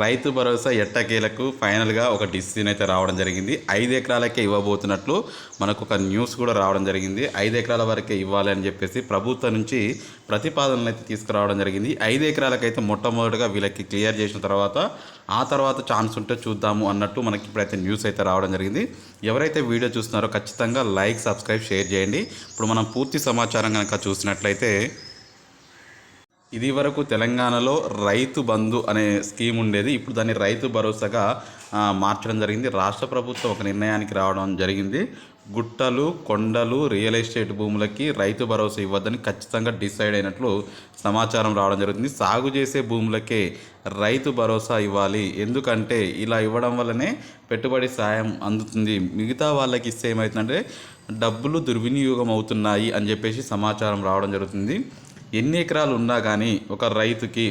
రైతు భరోసా ఎట్టకేలకు ఫైనల్గా ఒక డిసిజన్ అయితే రావడం జరిగింది. ఐదు ఎకరాలకే ఇవ్వబోతున్నట్లు మనకు ఒక న్యూస్ కూడా రావడం జరిగింది. ఐదు ఎకరాల వరకే ఇవ్వాలి అని చెప్పేసి ప్రభుత్వం నుంచి ప్రతిపాదనలు అయితే తీసుకురావడం జరిగింది. ఐదు ఎకరాలకైతే మొట్టమొదటిగా వీళ్ళకి క్లియర్ చేసిన తర్వాత ఆ తర్వాత ఛాన్స్ ఉంటే చూద్దాము అన్నట్టు మనకి ఇప్పుడైతే న్యూస్ అయితే రావడం జరిగింది. ఎవరైతే వీడియో చూస్తున్నారో ఖచ్చితంగా లైక్ సబ్స్క్రైబ్ షేర్ చేయండి. ఇప్పుడు మనం పూర్తి సమాచారం కనుక చూసినట్లయితే ఇది వరకు తెలంగాణలో రైతు బంధు అనే స్కీమ్ ఉండేది. ఇప్పుడు దాన్ని రైతు భరోసాగా మార్చడం జరిగింది. రాష్ట్ర ప్రభుత్వం ఒక నిర్ణయానికి రావడం జరిగింది. గుట్టలు కొండలు రియల్ ఎస్టేట్ భూములకి రైతు భరోసా ఇవ్వద్దని ఖచ్చితంగా డిసైడ్ అయినట్లు సమాచారం రావడం జరుగుతుంది. సాగు చేసే భూములకే రైతు భరోసా ఇవ్వాలి. ఎందుకంటే ఇలా ఇవ్వడం వల్లనే పెట్టుబడి సాయం అందుతుంది. మిగతా వాళ్ళకి ఇస్తే ఏమవుతుందంటే డబ్బులు దుర్వినియోగం అవుతున్నాయి అని చెప్పేసి సమాచారం రావడం జరుగుతుంది. ఎన్ని ఎకరాలు ఉన్నా కానీ ఒక రైతుకి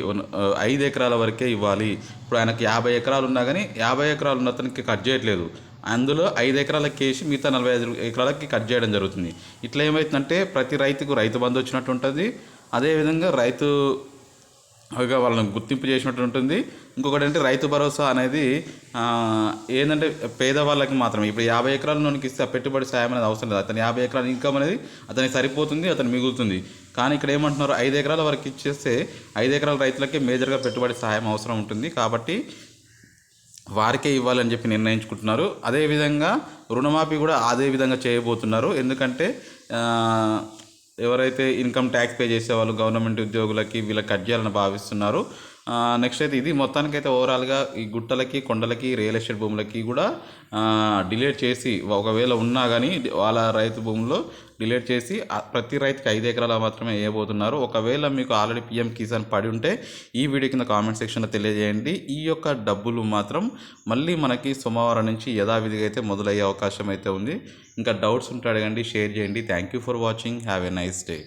ఐదు ఎకరాల వరకే ఇవ్వాలి. ఇప్పుడు ఆయనకి యాభై ఎకరాలు ఉన్నా కానీ యాభై ఎకరాలు ఉన్న అతనికి కట్ చేయట్లేదు. అందులో ఐదు ఎకరాలకి వేసి మిగతా నలభై ఐదు ఎకరాలకి కట్ చేయడం జరుగుతుంది. ఇట్లా ఏమవుతుందంటే ప్రతి రైతుకు రైతు బంధు వచ్చినట్టు ఉంటుంది. అదేవిధంగా రైతు అవిగా వాళ్ళని గుర్తింపు చేసినట్టు ఉంటుంది. ఇంకొకటి అంటే రైతు భరోసా అనేది ఏంటంటే పేదవాళ్ళకి మాత్రమే. ఇప్పుడు యాభై ఎకరాల నూనెకి ఇస్తే ఆ పెట్టుబడి సాయం అనేది అవసరం లేదు. అతని యాభై ఎకరాల ఇన్కమ్ అనేది అతనికి సరిపోతుంది అతను మిగులుతుంది. కానీ ఇక్కడ ఏమంటున్నారు ఐదు ఎకరాల వరకు ఇచ్చేస్తే ఐదు ఎకరాల రైతులకే మేజర్గా పెట్టుబడి సహాయం అవసరం ఉంటుంది. కాబట్టి వారికే ఇవ్వాలని చెప్పి నిర్ణయించుకుంటున్నారు. అదేవిధంగా రుణమాఫీ కూడా అదే విధంగా చేయబోతున్నారు. ఎందుకంటే ఎవరైతే ఇన్కమ్ ట్యాక్స్ పే చేసే వాళ్ళు గవర్నమెంట్ ఉద్యోగులకి వీళ్ళకి కట్ చేయాలని భావిస్తున్నారు నెక్స్ట్ అయితే ఇది. మొత్తానికి అయితే ఓవరాల్గా ఈ గుట్టలకి కొండలకి రియల్ ఎస్టేట్ భూములకి కూడా డిలేట్ చేసి ఒకవేళ ఉన్నా కానీ వాళ్ళ రైతు భూముల్లో డిలేట్ చేసి ప్రతి రైతుకి ఐదు ఎకరాల మాత్రమే వేయబోతున్నారు. ఒకవేళ మీకు ఆల్రెడీ పిఎం కిసాన్ పడి ఉంటే ఈ వీడియో కింద కామెంట్ సెక్షన్లో తెలియజేయండి. ఈ యొక్క డబ్బులు మాత్రం మళ్ళీ మనకి సోమవారం నుంచి యథావిధిగా అయితే మొదలయ్యే అవకాశం అయితే ఉంది. ఇంకా డౌట్స్ ఉంటే అడగండి షేర్ చేయండి. Thank you for watching have a nice day